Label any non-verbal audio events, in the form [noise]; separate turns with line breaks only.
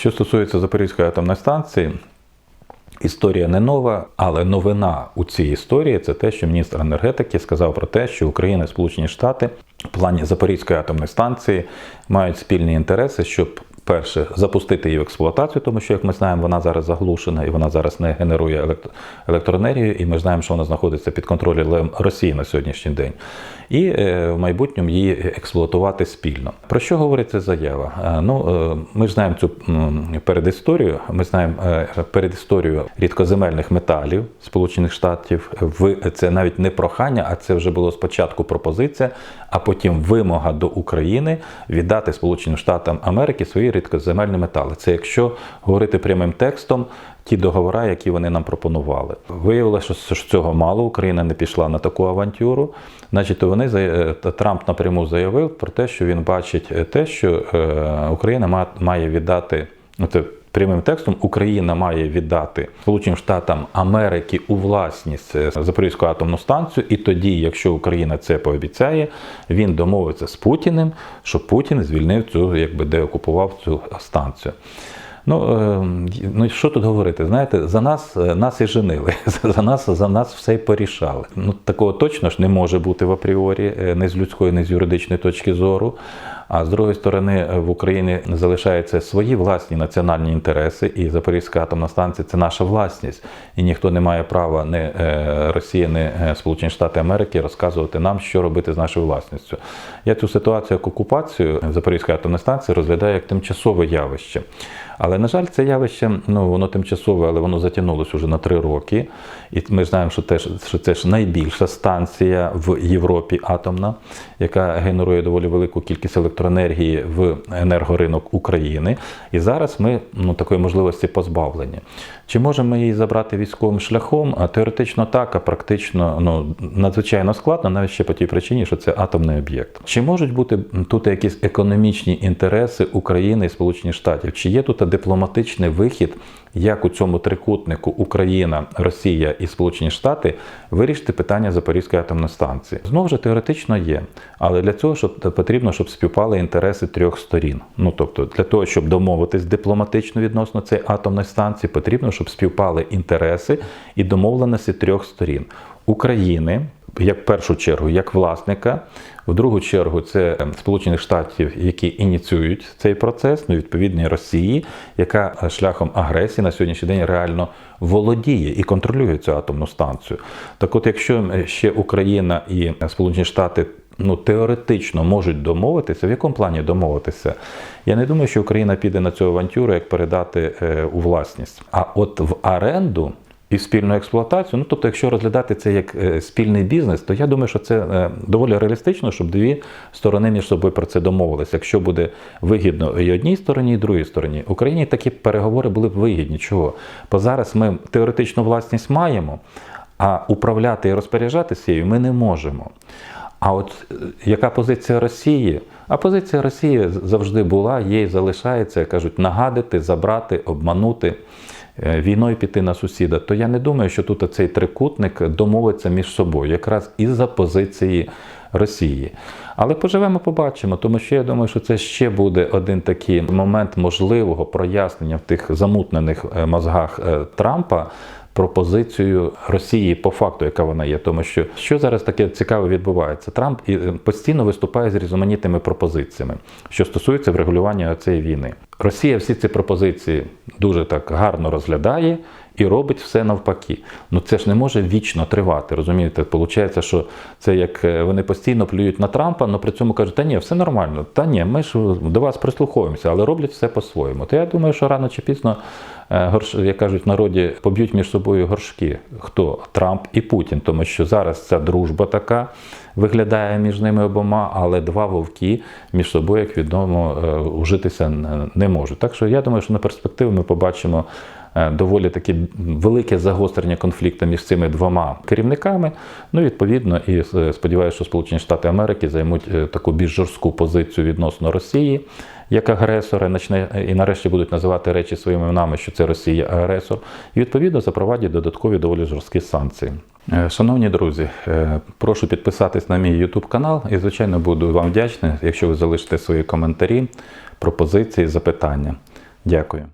Що стосується Запорізької атомної станції, історія не нова, але новина у цій історії це те, що міністр енергетики сказав про те, що Україна і Сполучені Штати в плані Запорізької атомної станції мають спільні інтереси, щоб. Перше, запустити її в експлуатацію, тому що, як ми знаємо, вона зараз заглушена і вона зараз не генерує електро- електроенергію, і ми знаємо, що вона знаходиться під контролем Росії на сьогоднішній день. І е, в майбутньому її експлуатувати спільно. Про що говорить ця заява? Е, ну, е, ми знаємо цю передісторію. Ми знаємо е, передісторію рідкоземельних металів Сполучених Штатів. В це навіть не прохання, а це вже було спочатку пропозиція, а потім вимога до України віддати Сполученим Штатам Америки свої рідкоземельні метали. Це якщо говорити прямим текстом. Ті договори, які вони нам пропонували, виявилося, що цього мало. Україна не пішла на таку авантюру. Значить, то вони е, Трамп напряму заявив про те, що він бачить е, те, що е, Україна ма- має віддати ну, це прямим текстом. Україна має віддати Сполученим Штатам Америки у власність е, Запорізьку атомну станцію. І тоді, якщо Україна це пообіцяє, він домовиться з Путіним, що Путін звільнив цю, якби деокупував цю станцію. Ну, е, ну що тут говорити? Знаєте, за нас е, нас і женили, [laughs] за нас за нас все й порішали. Ну такого точно ж не може бути в апріорі, не з людської, не з юридичної точки зору. А з другої сторони, е, в Україні залишаються свої власні національні інтереси, і Запорізька атомна станція це наша власність. І ніхто не має права, не Росія, не Сполучені Штати Америки розказувати нам, що робити з нашою власністю. Я цю ситуацію як окупацію Запорізької атомної станції розглядаю як тимчасове явище. Але, на жаль, це явище, ну воно тимчасове, але воно затягнулося вже на три роки. І ми знаємо, що, те, що це ж найбільша станція в Європі атомна, яка генерує доволі велику кількість електроенергії в енергоринок України. І зараз ми ну, такої можливості позбавлені. Чи можемо її забрати військовим шляхом? Теоретично так, а практично ну, надзвичайно складно, навіть ще по тій причині, що це атомний об'єкт. Чи можуть бути тут якісь економічні інтереси України і Сполучених Штатів? Чи є тут дипломатичний вихід, як у цьому трикутнику Україна, Росія і Сполучені Штати вирішити питання Запорізької атомної станції? Знову ж теоретично є, але для цього щоб потрібно, щоб співпали інтереси трьох сторін. Ну тобто, для того, щоб домовитись дипломатично відносно цієї атомної станції, потрібно, щоб співпали інтереси і домовленості трьох сторін України. Як в першу чергу, як власника, в другу чергу, це Сполучених Штатів, які ініціюють цей процес, ну відповідно Росії, яка шляхом агресії на сьогоднішній день реально володіє і контролює цю атомну станцію. Так, от, якщо ще Україна і Сполучені Штати ну теоретично можуть домовитися, в якому плані домовитися? Я не думаю, що Україна піде на цю авантюру, як передати е, у власність. А от в оренду. І спільну експлуатацію, ну тобто, якщо розглядати це як е, спільний бізнес, то я думаю, що це е, доволі реалістично, щоб дві сторони між собою про це домовилися. Якщо буде вигідно і одній стороні, і другій стороні, Україні такі переговори були б вигідні. Чого? Бо зараз ми теоретичну власність маємо, а управляти і розпоряджатися ми не можемо. А от е, яка позиція Росії? А позиція Росії завжди була, є залишається, кажуть, нагадити, забрати, обманути. Е, Війною піти на сусіда, то я не думаю, що тут цей трикутник домовиться між собою, якраз із-за позиції Росії. Але поживемо, побачимо, тому що я думаю, що це ще буде один такий момент можливого прояснення в тих замутнених е, мозгах е, Трампа про позицію Росії по факту, яка вона є. Тому що що зараз таке цікаве відбувається? Трамп е, постійно виступає з різноманітними пропозиціями, що стосується врегулювання цієї війни. Росія всі ці пропозиції дуже так гарно розглядає. І робить все навпаки. Ну це ж не може вічно тривати. Розумієте, Получається, що це як е, вони постійно плюють на Трампа, але при цьому кажуть, та ні, все нормально, та ні, ми ж до вас прислуховуємося, але роблять все по-своєму. То я думаю, що рано чи пізно, е, як кажуть, народі поб'ють між собою горшки. Хто? Трамп і Путін, тому що зараз ця дружба така виглядає між ними обома, але два вовки між собою, як відомо, е, ужитися не можуть. Так що я думаю, що на перспективу ми побачимо. Е, Доволі таке велике загострення конфлікту між цими двома керівниками. Ну, відповідно, і е, сподіваюся, що Сполучені Штати Америки займуть е, таку більш жорстку позицію відносно Росії як агресора, і нарешті будуть називати речі своїми іменами, що це Росія агресор, і відповідно запровадять додаткові доволі жорсткі санкції. Шановні друзі, прошу підписатись на мій YouTube канал і, звичайно, буду вам вдячний, якщо ви залишите свої коментарі, пропозиції, запитання. Дякую.